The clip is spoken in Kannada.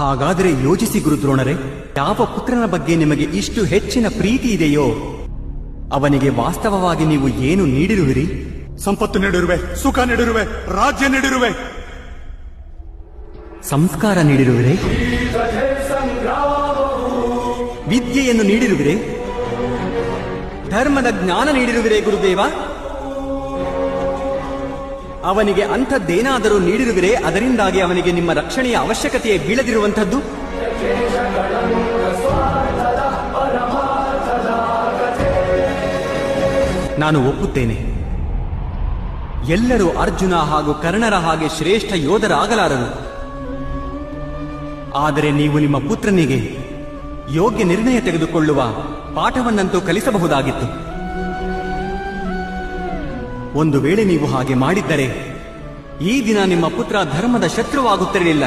ಹಾಗಾದರೆ ಯೋಚಿಸಿ ಗುರುದ್ರೋಣರೇ ಯಾವ ಪುತ್ರನ ಬಗ್ಗೆ ನಿಮಗೆ ಇಷ್ಟು ಹೆಚ್ಚಿನ ಪ್ರೀತಿ ಇದೆಯೋ ಅವನಿಗೆ ವಾಸ್ತವವಾಗಿ ನೀವು ಏನು ನೀಡಿರುವಿರಿ? ಸಂಪತ್ತು ನೀಡಿರುವೆ ಸುಖ ನೀಡಿರುವೆ ರಾಜ್ಯ ನೀಡಿರುವೆ. ಸಂಸ್ಕಾರ ನೀಡಿರುವೆ ವಿದ್ಯೆಯನ್ನು ನೀಡಿರುವಿರೇ? ಧರ್ಮದ ಜ್ಞಾನ ನೀಡಿರುವಿರೇ ಗುರುದೇವ? ಅವನಿಗೆ ಅಂಥದ್ದೇನಾದರೂ ನೀಡಿರುವಿರೆ, ಅದರಿಂದಾಗಿ ಅವನಿಗೆ ನಿಮ್ಮ ರಕ್ಷಣೆಯ ಅವಶ್ಯಕತೆಯೇ ಬೀಳದಿರುವಂಥದ್ದು? ನಾನು ಒಪ್ಪುತ್ತೇನೆ. ಎಲ್ಲರೂ ಅರ್ಜುನ ಹಾಗೂ ಕರ್ಣರ ಹಾಗೆ ಶ್ರೇಷ್ಠ ಯೋಧರಾಗಲಾರರು. ಆದರೆ ನೀವು ನಿಮ್ಮ ಪುತ್ರನಿಗೆ ಯೋಗ್ಯ ನಿರ್ಣಯ ತೆಗೆದುಕೊಳ್ಳುವ ಪಾಠವನ್ನಂತೂ ಕಲಿಸಬಹುದಾಗಿತ್ತು. ಒಂದು ವೇಳೆ ನೀವು ಹಾಗೆ ಮಾಡಿದ್ದರೆ ಈ ದಿನ ನಿಮ್ಮ ಪುತ್ರ ಧರ್ಮದ ಶತ್ರುವಾಗುತ್ತಿರಲಿಲ್ಲ.